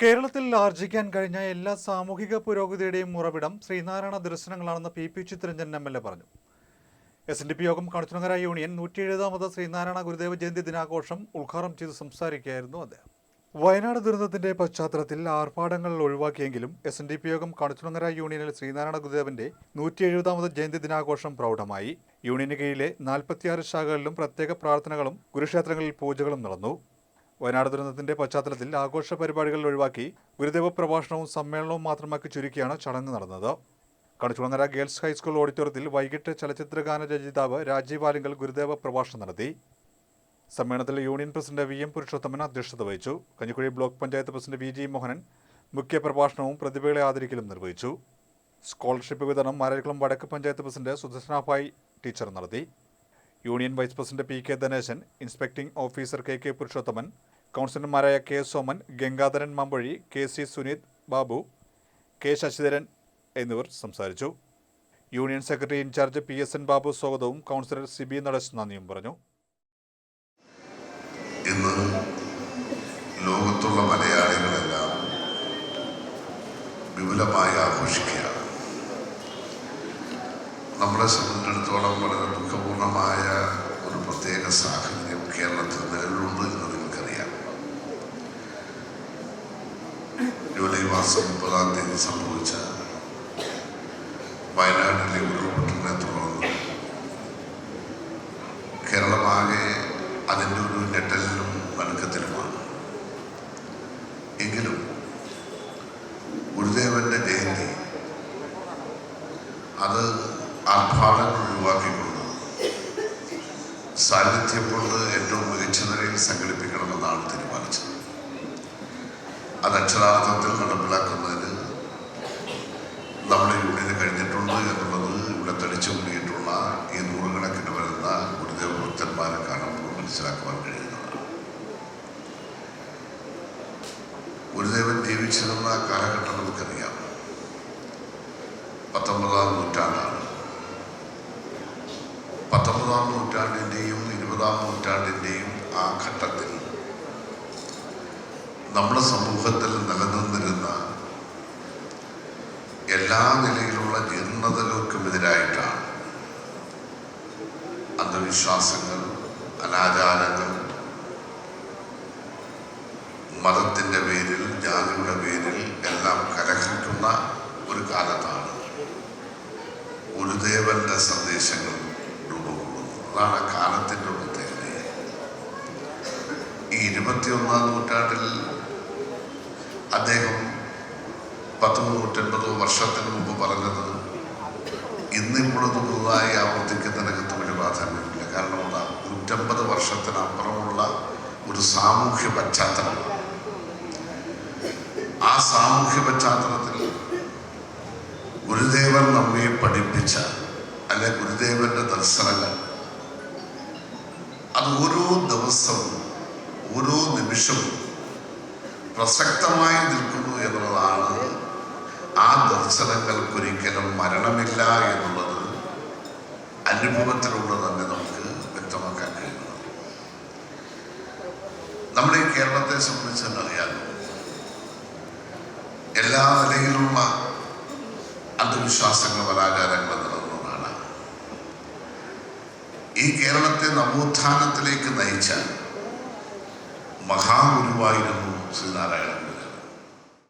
കേരളത്തിൽ ആർജിക്കാൻ കഴിഞ്ഞ എല്ലാ സാമൂഹിക പുരോഗതിയുടെയും ഉറവിടം Sreenarayana ദർശനങ്ങളാണെന്ന് P P Chithranjan M L A പറഞ്ഞു. S N D P Yogam Kanachunagara union നൂറ്റി എഴുപതാമത് ശ്രീനാരായണ ഗുരുദേവ ജയന്തി ദിനാഘോഷം ഉദ്ഘാടനം ചെയ്ത് സംസാരിക്കുകയായിരുന്നു അദ്ദേഹം. വയനാട് ദുരന്തത്തിന്റെ പശ്ചാത്തലത്തിൽ ആർഭാടങ്ങൾ ഒഴിവാക്കിയെങ്കിലും S N D P Yogam Kanachunangara യൂണിയനിൽ ശ്രീനാരായണ ഗുരുദേവന്റെ നൂറ്റി എഴുപതാമത് ജയന്തി ദിനാഘോഷം പ്രൗഢമായി. യൂണിയന് കീഴിലെ നാൽപ്പത്തിയാറ് ശാഖകളിലും പ്രത്യേക പ്രാർത്ഥനകളും ഗുരുക്ഷേത്രങ്ങളിൽ പൂജകളും നടന്നു. വയനാട് ദുരന്തത്തിന്റെ പശ്ചാത്തലത്തിൽ ആഘോഷ പരിപാടികൾ ഒഴിവാക്കി ഗുരുദേവ പ്രഭാഷണവും സമ്മേളനവും മാത്രമാക്കി ചുരുക്കിയാണ് ചടങ്ങ് നടന്നത്. കണിച്ചുളങ്ങര ഗേൾസ് ഹൈസ്കൂൾ ഓഡിറ്റോറിയത്തിൽ വൈകിട്ട് ചലച്ചിത്രഗാന രചയിതാവ് രാജീവ് ആലിങ്കൽ ഗുരുദേവ പ്രഭാഷണം നടത്തി. സമ്മേളനത്തിൽ union president V M Purushothaman അധ്യക്ഷത വഹിച്ചു. Kanjikuzhi block panchayat president V G Mohanan മുഖ്യപ്രഭാഷണവും പ്രതിഭകളെ ആദരിക്കലും നിർവഹിച്ചു. സ്കോളർഷിപ്പ് വിതരണം മരക്കുളം വടക്ക് പഞ്ചായത്ത് പ്രസിഡന്റ് സുദർശനാഭായ് ടീച്ചർ നടത്തി. Union vice president P K Dhaneshan inspecting officer K K Purushothaman കൗൺസിലർമാരായ K Soman Gangadharan Mampazhi K C Suneeth Babu K Sasidharan എന്നിവർ സംസാരിച്ചു. Union secretary in charge P S N Babu സ്വാഗതവും councillor C B Natesh നന്ദിയും പറഞ്ഞു. ഇന്ന് ലോകത്തുള്ള മലയാളികളെല്ലാം വിപുലമായി ആഘോഷിക്കുകയാണ്. നമ്മളെ സംബന്ധിച്ചിടത്തോളം വളരെ ദുഃഖപൂർണമായ ഒരു പ്രത്യേക സാഹചര്യം ജൂലൈ മാസം മുപ്പതാം തീയതി സംഭവിച്ച വയനാട്ടിലെ ഉരുൾപൊട്ടലിനെ തുടർന്ന് കേരളമാകെ അതിന്റെ ഒരു ഞെട്ടലിലും നടുക്കത്തിലുമാണ് എങ്കിലും ഗുരുദേവന്റെ ജയന്തി അത് ആർഭാടങ്ങൾ ഒഴിവാക്കിക്കൊണ്ട് സാന്നിധ്യം കൊണ്ട് ഏറ്റവും മികച്ച നിലയിൽ സംഘടിപ്പിക്കണമെന്നാണ് തീരുമാനിച്ചത്. അത് അക്ഷരാർത്ഥത്തിൽ നടപ്പിലാക്കുന്നതിന് നമ്മുടെ യൂണിയന് കഴിഞ്ഞിട്ടുണ്ട് എന്നുള്ളത് ഇവിടെ തെളിച്ചു കൂടിയിട്ടുള്ള ഈ നൂറുകണക്കിന് വരുന്ന ഗുരുദേവ ഭക്തന്മാരെ കാണുമ്പോൾ മനസ്സിലാക്കുവാൻ കഴിയുന്നതാണ്. ഗുരുദേവൻ ജീവിച്ചിരുന്ന കാലഘട്ടം നമുക്കറിയാം. പത്തൊമ്പതാം നൂറ്റാണ്ടാണ്. പത്തൊമ്പതാം നൂറ്റാണ്ടിന്റെയും ഇരുപതാം നൂറ്റാണ്ടിന്റെയും ആ ഘട്ടത്തിൽ നമ്മുടെ സമൂഹത്തിൽ നിലനിന്നിരുന്ന എല്ലാ നിലയിലുള്ള ജീർണതകൾക്കുമെതിരായിട്ടാണ് അന്ധവിശ്വാസങ്ങൾ അനാചാരങ്ങൾ മതത്തിന്റെ പേരിൽ ജാതിയുടെ പേരിൽ എല്ലാം കലഹിക്കുന്ന ഒരു കാലത്താണ് ഗുരുദേവന്റെ സന്ദേശങ്ങൾ രൂപപ്പെടുന്നത്. അതാണ് കാലത്തിന്റെ പ്രത്യേകത. ഈ ഇരുപത്തിയൊന്നാം നൂറ്റാണ്ടിൽ അദ്ദേഹം പത്ത് നൂറ്റൻപതോ വർഷത്തിന് മുമ്പ് പറഞ്ഞത് ഇന്നിപ്പോഴത് പുതുതായി ആവർത്തിക്കുന്നതിനകത്ത് വലിയ പ്രാധാന്യമില്ല. കാരണം എന്താ നൂറ്റമ്പത് വർഷത്തിനപ്പുറമുള്ള ഒരു സാമൂഹ്യ പശ്ചാത്തലമാണ് ആ സാമൂഹ്യ പശ്ചാത്തലത്തിൽ ഗുരുദേവൻ നമ്മെ പഠിപ്പിച്ച അല്ലെ ഗുരുദേവന്റെ ദർശനങ്ങൾ അത് ഓരോ ദിവസവും ഓരോ നിമിഷവും പ്രസക്തമായി നിൽക്കുന്നു എന്നുള്ളതാണ് ആ ദർശനങ്ങൾക്കൊരിക്കലും മരണമില്ല എന്നുള്ളത് അനുഭവത്തിലൂടെ തന്നെ നമുക്ക് വ്യക്തമാക്കാൻ കഴിയുന്നത്. നമ്മുടെ കേരളത്തെ സംബന്ധിച്ച് തന്നെ അറിയാമോ എല്ലാ നിലയിലുള്ള അന്ധവിശ്വാസങ്ങളും അനാചാരങ്ങളും നിലനിന്നതാണ് ഈ കേരളത്തെ നവോത്ഥാനത്തിലേക്ക് നയിച്ച മഹാഗുരുവായിരുന്നു ശ്രീനാരായണൻ.